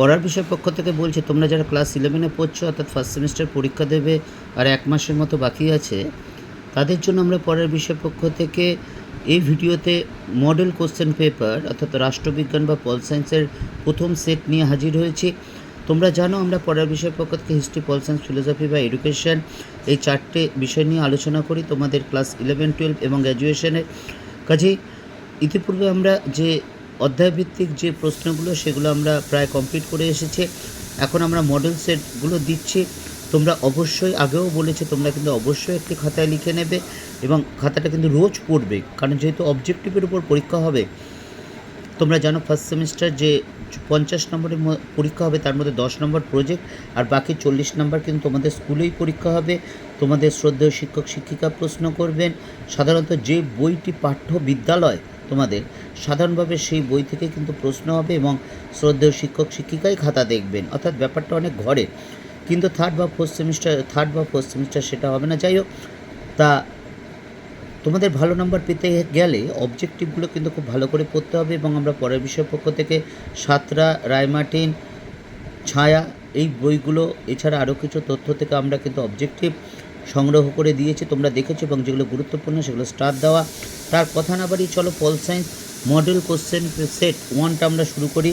পড়ার বিষয় পক্ষ থেকে বলছে, তোমরা যারা ক্লাস ইলেভেনে পড়ছো, অর্থাৎ ফার্স্ট সেমিস্টার পরীক্ষা দেবে আর এক মাসের মতো বাকি আছে, তাদের জন্য আমরা পড়ার বিষয় পক্ষ থেকে এই ভিডিওতে মডেল কোশ্চেন পেপার অর্থাৎ রাষ্ট্রবিজ্ঞান বা পল সায়েন্সের প্রথম সেট নিয়ে হাজির হয়েছি। তোমরা জানো, আমরা পড়ার বিষয় পক্ষ থেকে হিস্ট্রি পল সায়েন্স ফিলোসফি বা এডুকেশন এই চারটে বিষয় নিয়ে আলোচনা করি তোমাদের ক্লাস ইলেভেন টুয়েলভ এবং গ্র্যাজুয়েশনের কাজেই ইতিপূর্বে আমরা যে অধ্যায়ভিত্তিক যে প্রশ্নগুলো, সেগুলো আমরা প্রায় কমপ্লিট করে এসেছি। এখন আমরা মডেল সেটগুলো দিচ্ছি। তোমরা অবশ্যই আগেও বলেছে, তোমরা কিন্তু অবশ্যই একটি খাতায় লিখে নেবে এবং খাতাটা কিন্তু রোজ পড়বে, কারণ যেহেতু অবজেক্টিভের উপর পরীক্ষা হবে, তোমরা জানো ফার্স্ট সেমিস্টার যে পঞ্চাশ নম্বরের পরীক্ষা হবে, তার মধ্যে দশ নম্বর প্রজেক্ট আর বাকি চল্লিশ নম্বর কিন্তু তোমাদের স্কুলেই পরীক্ষা হবে। তোমাদের শ্রদ্ধেয় শিক্ষক শিক্ষিকা প্রশ্ন করবেন। সাধারণত যে বইটি পাঠ্য বিদ্যালয় তোমাদের। সাধারণভাবে সেই বই থেকে কিন্তু প্রশ্ন হবে এবং শ্রদ্ধেয় শিক্ষক, শিক্ষিকাই খাতা দেখবেন। অর্থাৎ ব্যাপারটা অনেক ঘরে। কিন্তু থার্ড বা ফোর্থ সেমিস্টার থার্ড বা ফোর্থ সেমিস্টার সেটা হবে না। যাই হোক, তা তোমাদের ভালো নাম্বার পেতে গেলে অবজেক্টিভগুলো কিন্তু খুব ভালো করে পড়তে হবে এবং আমরা পরের বিষয় পক্ষ থেকে সাতরা রায়মার্টিন ছায়া এই বইগুলো, এছাড়া আরও কিছু তথ্য থেকে আমরা কিন্তু অবজেক্টিভ সংগ্রহ করে দিয়েছে, তোমরা দেখেছ, এবং যেগুলো গুরুত্বপূর্ণ সেগুলো স্টার দেওয়া। তার কথা না বাড়ি চলো pol science model question set ওয়ানটা আমরা শুরু করি।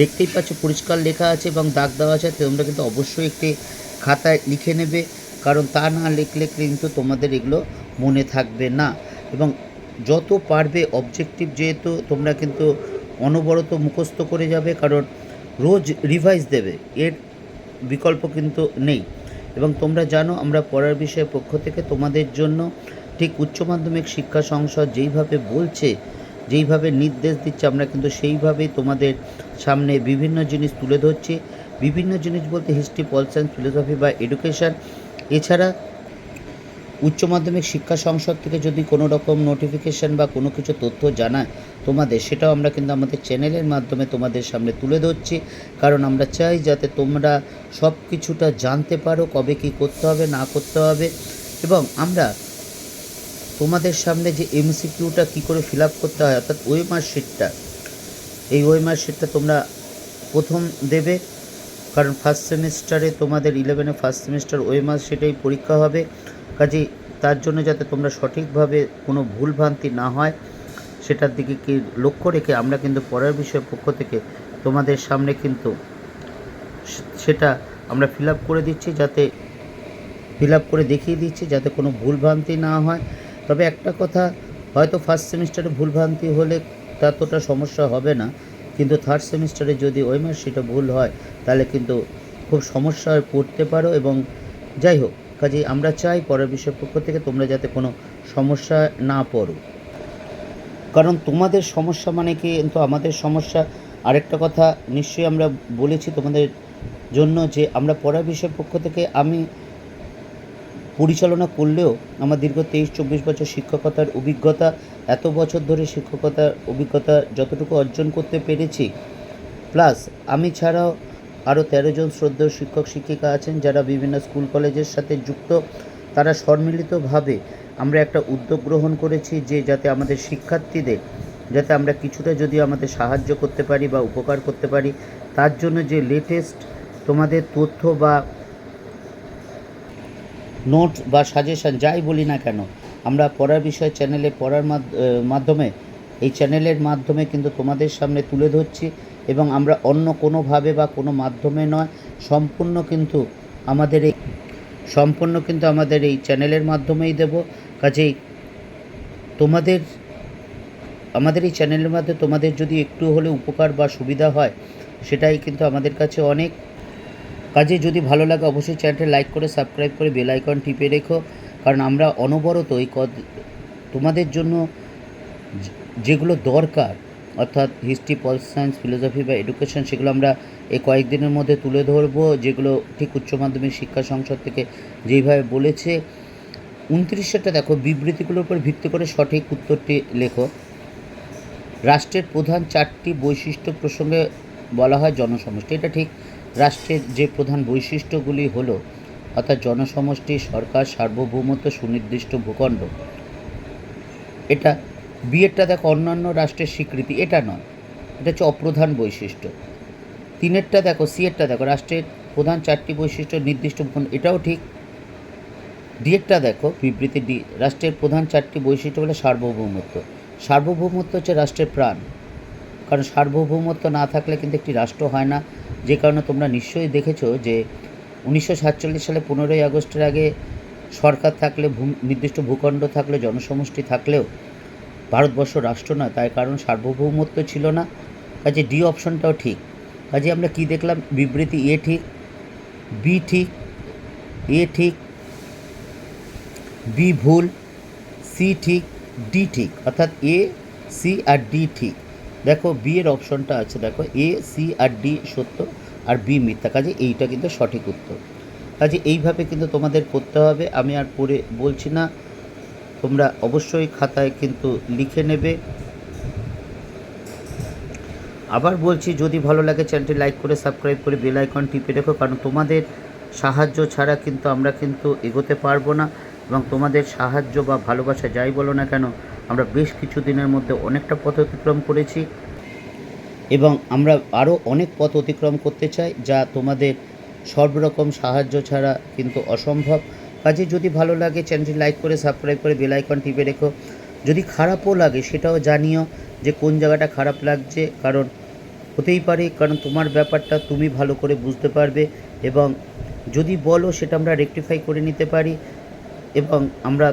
দেখতেই পাচ্ছ, পরিষ্কার লেখা আছে এবং দাগ দেওয়া আছে, তোমরা কিন্তু অবশ্যই একটি খাতায় লিখে নেবে, কারণ তা না লিখলে কিন্তু তোমাদের এগুলো মনে থাকবে না। এবং যত পারবে অবজেক্টিভ যেহেতু, তোমরা কিন্তু অনবরত মুখস্থ করে যাবে, কারণ রোজ রিভাইজ দেবে, এর বিকল্প কিন্তু নেই। এবং তোমরা জানো, আমরা পড়ার বিষয়ের পক্ষ থেকে তোমাদের জন্য ঠিক উচ্চ মাধ্যমিক শিক্ষা সংসদ যেইভাবে বলছে, যেইভাবে নির্দেশ দিচ্ছে, আমরা কিন্তু সেইভাবেই তোমাদের সামনে বিভিন্ন জিনিস তুলে ধরছি। বিভিন্ন জিনিস বলতে হিস্ট্রি পল সায়েন্স ফিলোসফি বা এডুকেশান এছাড়া উচ্চ মাধ্যমিক শিক্ষা সংসদ থেকে যদি কোনো রকম নোটিফিকেশান বা কোনো কিছু তথ্য জানায় তোমাদের, সেটাও আমরা কিন্তু আমাদের চ্যানেলের মাধ্যমে তোমাদের সামনে তুলে ধরছি। কারণ আমরা চাই যাতে তোমরা সব কিছুটা জানতে পারো, কবে কী করতে হবে, না করতে হবে। এবং আমরা তোমাদের সামনে যে এমসিকিউটা কী করে ফিল আপ করতে হয়, অর্থাৎ ওই মার্কশিটটা এই ওই মার্কশিটটা তোমরা প্রথম দেবে। কারণ ফার্স্ট সেমিস্টারে তোমাদের ইলেভেনে ফার্স্ট সেমিস্টার ওই মার্কশিটেই পরীক্ষা হবে। কাজেই তার জন্য যাতে তোমরা সঠিকভাবে কোনো ভুলভ্রান্তি না হয়, সেটার দিকে কি লক্ষ্য রেখে আমরা কিন্তু পরের বিষয়ের পক্ষ থেকে তোমাদের সামনে কিন্তু সেটা আমরা ফিল করে দিচ্ছি, যাতে ফিল করে দেখিয়ে দিচ্ছি, যাতে কোনো ভুলভ্রান্তি না হয়। তবে একটা কথা, হয়তো ফার্স্ট সেমিস্টারে ভুলভ্রান্তি হলে ততটা সমস্যা হবে না, কিন্তু থার্ড সেমিস্টারে যদি ওই মাস সেটা ভুল হয়, তাহলে কিন্তু খুব সমস্যায় পড়তে পারো এবং যাই হোক কাজেই আমরা চাই পরের বিষয়ের পক্ষ থেকে তোমরা যাতে কোনো সমস্যা না পড়ো। কারণ তোমাদের সমস্যা মানে কি? কিন্তু আমাদের সমস্যা আরেকটা কথা নিশ্চয়ই আমরা বলেছি তোমাদের জন্য যে আমরা পড়ার বিষয়ের পক্ষ থেকে আমি পরিচালনা করলেও আমার দীর্ঘ তেইশ, চব্বিশ বছর শিক্ষকতার অভিজ্ঞতা, এত বছর ধরে শিক্ষকতার অভিজ্ঞতা যতটুকু অর্জন করতে পেরেছি, প্লাস আমি ছাড়াও আরও তেরো জন শ্রদ্ধেয় শিক্ষক, শিক্ষিকা আছেন যারা বিভিন্ন স্কুল, কলেজের সাথে যুক্ত। তারা সম্মিলিতভাবে আমরা একটা উদ্যোগ গ্রহণ করেছি যে যাতে আমাদের শিক্ষার্থীদের, যাতে আমরা কিছুটা যদি আমাদের সাহায্য করতে পারি বা উপকার করতে পারি, তার জন্য যে লেটেস্ট তোমাদের তথ্য বা নোট বা সাজেশন যাই বলি না কেন, আমরা পড়ার বিষয় চ্যানেলে পড়ার মাধ্য- মাধ্যমে এই চ্যানেলের মাধ্যমে কিন্তু তোমাদের সামনে তুলে ধরছি এবং আমরা অন্য কোনোভাবে বা কোনো মাধ্যমে নয়, সম্পূর্ণ কিন্তু আমাদের এই সম্পূর্ণ কিন্তু আমাদের এই চ্যানেলের মাধ্যমেই দেব। কাজেই তোমাদের আমাদের এই চ্যানেলের মাধ্যমে তোমাদের যদি একটু হলে উপকার বা সুবিধা হয়, সেটাই কিন্তু আমাদের কাছে অনেক। কাজে যদি ভালো লাগে অবশ্যই চ্যানেলটা লাইক করে সাবস্ক্রাইব করে বেল আইকন টিপে রেখো। কারণ আমরা অনবরত এই কদ তোমাদের জন্য যেগুলো দরকার, অর্থাৎ হিস্ট্রি পল সায়েন্স ফিলোসফি বা এডুকেশন সেগুলো আমরা এই কয়েকদিনের মধ্যে তুলে ধরবো, যেগুলো ঠিক উচ্চ মাধ্যমিক শিক্ষা সংসদ থেকে যেইভাবে বলেছে। উনত্রিশটা দেখো, বিবৃতিগুলোর উপর ভিত্তি করে সঠিক উত্তরটি লেখো। রাষ্ট্রের প্রধান চারটি বৈশিষ্ট্য প্রসঙ্গে বলা হয় জনসমষ্টি। এটা ঠিক, রাষ্ট্রের যে প্রধান বৈশিষ্ট্যগুলি হলো, অর্থাৎ জনসমষ্টি, সরকার, সার্বভৌমত্ব, সুনির্দিষ্ট ভূখণ্ড। এটা বিয়েরটা দেখো অন্যান্য রাষ্ট্রের স্বীকৃতি, এটা নয়। এটা হচ্ছে অপ্রধান বৈশিষ্ট্য। তিনেরটা দেখো, সিয়েরটা দেখো, রাষ্ট্রের প্রধান চারটি বৈশিষ্ট্য, নির্দিষ্ট এটাও ঠিক। ডিএরটা দেখো, বিবৃতি ডি, রাষ্ট্রের প্রধান চারটি বৈশিষ্ট্য হলো সার্বভৌমত্ব। সার্বভৌমত্ব হচ্ছে রাষ্ট্রের প্রাণ। কারণ সার্বভৌমত্ব না থাকলে কিন্তু একটি রাষ্ট্র হয় না। যে কারণে তোমরা নিশ্চয়ই দেখেছ যে উনিশশো সাতচল্লিশ সালে পনেরোই আগস্টের আগে সরকার থাকলে, ভূ, নির্দিষ্ট ভূখণ্ড থাকলে, জনসমষ্টি থাকলেও ভারতবর্ষ রাষ্ট্র নয় তাই কারণ সার্বভৌমত্ব ছিল না। কাজে ডি অপশনটাও ঠিক। কাজে আমরা কি দেখলাম? বিবৃতি এ ঠিক, বি ঠিক, এ ঠিক, বি ভুল, সি ঠিক, ডি ঠিক। অর্থাৎ এ, সি আর ডি ঠিক। দেখো, বি এর অপশনটা আছে, দেখো, এ, সি আর ডি সত্য আর বি মিথ্যা। কাজে এইটা কিন্তু সঠিক উত্তর। কাজে এইভাবে কিন্তু তোমাদের করতে হবে। আমি আর পড়ে বলছি না। তোমরা অবশ্যই খাতায় কিন্তু লিখে নেবে। আবার বলছি, যদি ভালো লাগে চ্যানেলটি লাইক করে, সাবস্ক্রাইব করে, বেল আইকন টিপে রেখো, কারণ তোমাদের সাহায্য ছাড়া কিন্তু আমরা কিন্তু এগোতে পারব না এবং তোমাদের সাহায্য বা ভালোবাসা যাই বলো না কেন, আমরা বেশ কিছু দিনের মধ্যে অনেকটা পথ অতিক্রম করেছি এবং আমরা আরও অনেক পথ অতিক্রম করতে চাই, যা তোমাদের সব রকম সাহায্য ছাড়া কিন্তু অসম্ভব। কাজে যদি ভালো লাগে চ্যানেলটি লাইক করে সাবস্ক্রাইব করে বেল আইকন টিপে রেখো। যদি খারাপও লাগে, সেটাও জানিও যে কোন জায়গাটা খারাপ লাগছে, কারণ হতেই পারে, কারণ তোমার ব্যাপারটা তুমি ভালো করে বুঝতে পারবে এবং যদি বলো, সেটা আমরা রেকটিফাই করে নিতে পারি এবং আমরা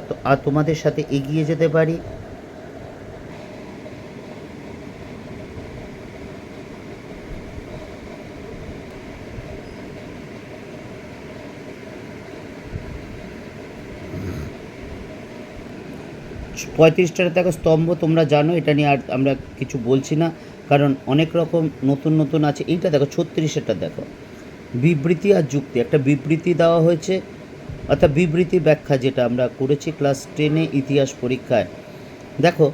তোমাদের সাথে এগিয়ে যেতে পারি। পঁয়ত্রিশটা দেখো স্তম্ভ তোমরা জানো, এটা নিয়ে আর আমরা কিছু বলছি না, কারণ অনেক রকম নতুন নতুন আছে। এইটা দেখো, ছত্রিশেরটা দেখো। বিবৃতি আর যুক্তি, একটা বিবৃতি দেওয়া হয়েছে, অর্থাৎ বিবৃতি ব্যাখ্যা যেটা আমরা করেছি ক্লাস টেনে ইতিহাস পরীক্ষায়। দেখো,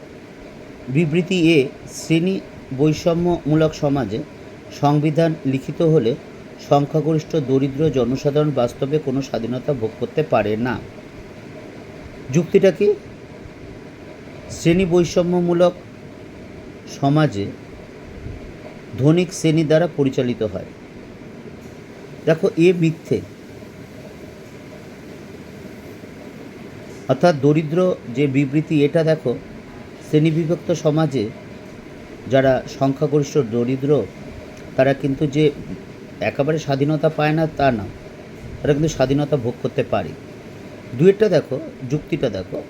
বিবৃতি এ, শ্রেণি বৈষম্যমূলক সমাজে সংবিধান লিখিত হলে সংখ্যাগরিষ্ঠ দরিদ্র জনসাধারণ বাস্তবে কোনো স্বাধীনতা ভোগ করতে পারে না। যুক্তিটা কি? শ্রেণি বৈষম্যমূলক সমাজে ধনিক শ্রেণি দ্বারা পরিচালিত হয়। দেখো, এ মিথ্যে। অর্থাৎ দরিদ্র যে বিবৃতি, এটা দেখো, শ্রেণীবিভক্ত সমাজে যারা সংখ্যাগরিষ্ঠ দরিদ্র, তারা কিন্তু যে একেবারে স্বাধীনতা পায় না, তা না। তারা কিন্তু স্বাধীনতা ভোগ করতে পারে। দুয়েরটা দেখো, যুক্তিটা দেখো।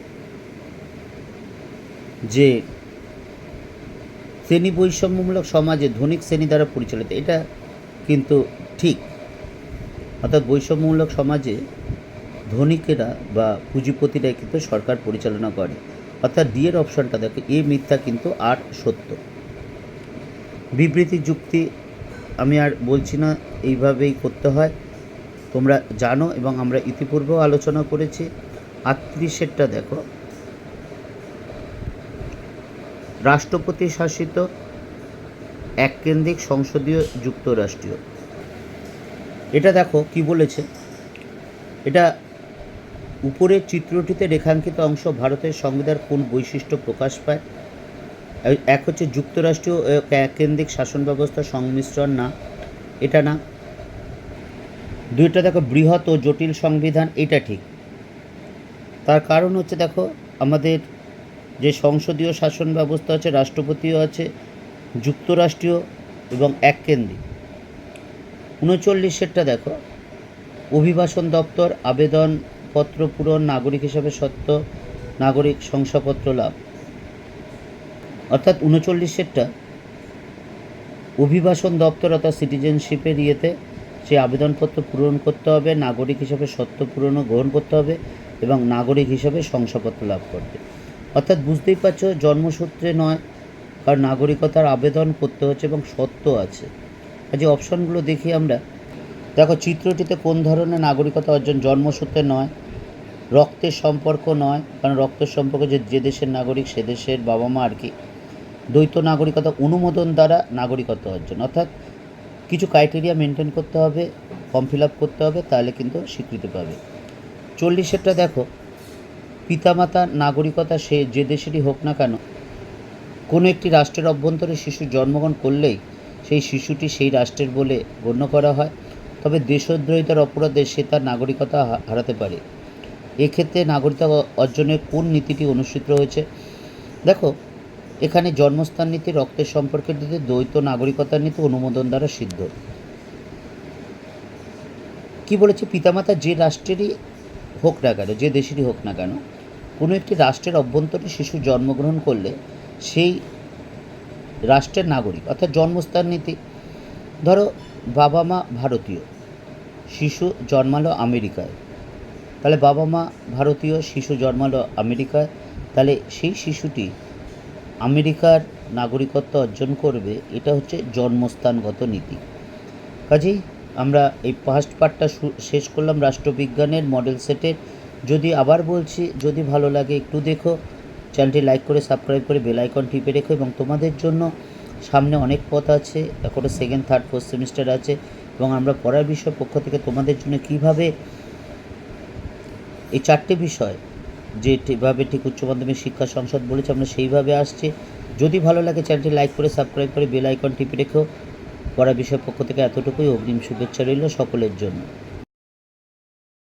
যে শ্রেণি বৈষম্যমূলক সমাজে ধনিক শ্রেণি দ্বারা পরিচালিত, এটা কিন্তু ঠিক। অর্থাৎ বৈষম্যমূলক সমাজে ধনিকেরা বা পুঁজিপতিরাই কিন্তু সরকার পরিচালনা করে। অর্থাৎ ডি এর অপশনটা দেখো, এ মিথ্যা কিন্তু আর সত্য। বিবৃতি যুক্তি আমি আর বলছি না, এইভাবেই করতে হয়। তোমরা জানো এবং আমরা ইতিপূর্বেও আলোচনা করেছি। আটত্রিশেরটা দেখো রাষ্ট্রপতি শাসিত এককেন্দ্রিক সংসদীয় যুক্তরাষ্ট্রীয়। এটা দেখো কি বলেছে। এটা উপরের চিত্রটিতে রেখাঙ্কিত অংশ ভারতের সংবিধান কোন বৈশিষ্ট্য প্রকাশ পায়? এক হচ্ছে যুক্তরাষ্ট্রীয় কেন্দ্রিক শাসন ব্যবস্থা সংমিশ্রণ না, এটা না। দুইটা দেখো, বৃহৎ ও জটিল সংবিধান, এটা ঠিক। তার কারণ হচ্ছে দেখো, আমাদের যে সংসদীয় শাসন ব্যবস্থা আছে, রাষ্ট্রপতিও আছে, যুক্তরাষ্ট্রীয় এবং এককেন্দ্রিক। উনচল্লিশেরটা দেখো। অভিবাসন দপ্তর, আবেদনপত্র পূরণ, নাগরিক হিসাবে সত্য, নাগরিক শংসাপত্র লাভ। অর্থাৎ উনচল্লিশেরটা অভিবাসন দপ্তর অর্থাৎ সিটিজেনশিপের ইয়েতে সে আবেদনপত্র পূরণ করতে হবে, নাগরিক হিসাবে সত্য পূরণও গ্রহণ করতে হবে এবং নাগরিক হিসাবে শংসাপত্র লাভ করতে। অর্থাৎ বুঝতেই পারছ, জন্মসূত্রে নয়, কারণ নাগরিকতার আবেদন করতে হচ্ছে এবং সত্য আছে। আর যে অপশনগুলো দেখি আমরা, দেখো, চিত্রটিতে কোন ধরনের নাগরিকতা অর্জন জন্মসূত্রে নয়, রক্তের সম্পর্ক নয়, কারণ রক্তের সম্পর্ক যে যে দেশের নাগরিক সে দেশের বাবা মা আর কি। দ্বৈত নাগরিকতা অনুমোদন দ্বারা নাগরিকত্ব অর্জন। অর্থাৎ কিছু ক্রাইটেরিয়া মেনটেন করতে হবে ফর্ম ফিল আপ করতে হবে, তাহলে কিন্তু স্বীকৃতি পাবে। চল্লিশেরটা দেখো পিতামাতা, নাগরিকতা, সে যে দেশেরই হোক না কেন, কোনো একটি রাষ্ট্রের অভ্যন্তরে শিশু জন্মগ্রহণ করলেই সেই শিশুটি সেই রাষ্ট্রের বলে গণ্য করা হয়। তবে দেশদ্রোহিতার অপরাধে সে তার নাগরিকতা হারাতে পারে। এক্ষেত্রে নাগরিকতা অর্জনের কোন নীতিটি অনুসৃত হয়েছে? দেখো, এখানে জন্মস্থান নীতি, রক্তের সম্পর্কের নীতি, দ্বৈত নাগরিকতার নীতি, অনুমোদন দ্বারা সিদ্ধ। কি বলেছে? পিতামাতা যে রাষ্ট্রেরই হোক না কেন, যে দেশেরই হোক না কেন কোনো একটি রাষ্ট্রের অভ্যন্তরে শিশু জন্মগ্রহণ করলে সেই রাষ্ট্রের নাগরিক, অর্থাৎ জন্মস্থান নীতি। ধরো, বাবা মা ভারতীয়, শিশু জন্মালো আমেরিকায়। তাহলে বাবা মা ভারতীয়, শিশু জন্মালো আমেরিকায়। তাহলে সেই শিশুটি আমেরিকার নাগরিকত্ব অর্জন করবে, এটা হচ্ছে জন্মস্থানগত নীতি। কাজেই আমরা এই ফার্স্ট পার্টটা শেষ করলাম রাষ্ট্রবিজ্ঞানের মডেল সেটের যদি আবার বলছি, যদি ভালো লাগে, একটু দেখো। চ্যানেলটি লাইক করে সাবস্ক্রাইব করে বেল আইকন টিপে রেখো এবং তোমাদের জন্য সামনে অনেক পথ আছে। এখনও সেকেন্ড থার্ড ফোর্থ সেমিস্টার আছে এবং আমরা পড়ার বিষয় পক্ষ থেকে তোমাদের জন্য কীভাবে এই চারটে বিষয় যেভাবে ঠিক উচ্চ মাধ্যমিক শিক্ষা সংসদ বলেছে, আমরা সেইভাবে আসছি। যদি ভালো লাগে, চ্যানেলটি লাইক করে সাবস্ক্রাইব করে বেল আইকন টিপে রেখো। পড়া বিষয় পক্ষ থেকে এতটুকুই। অগ্রিম শুভেচ্ছা রইল সকলের জন্য।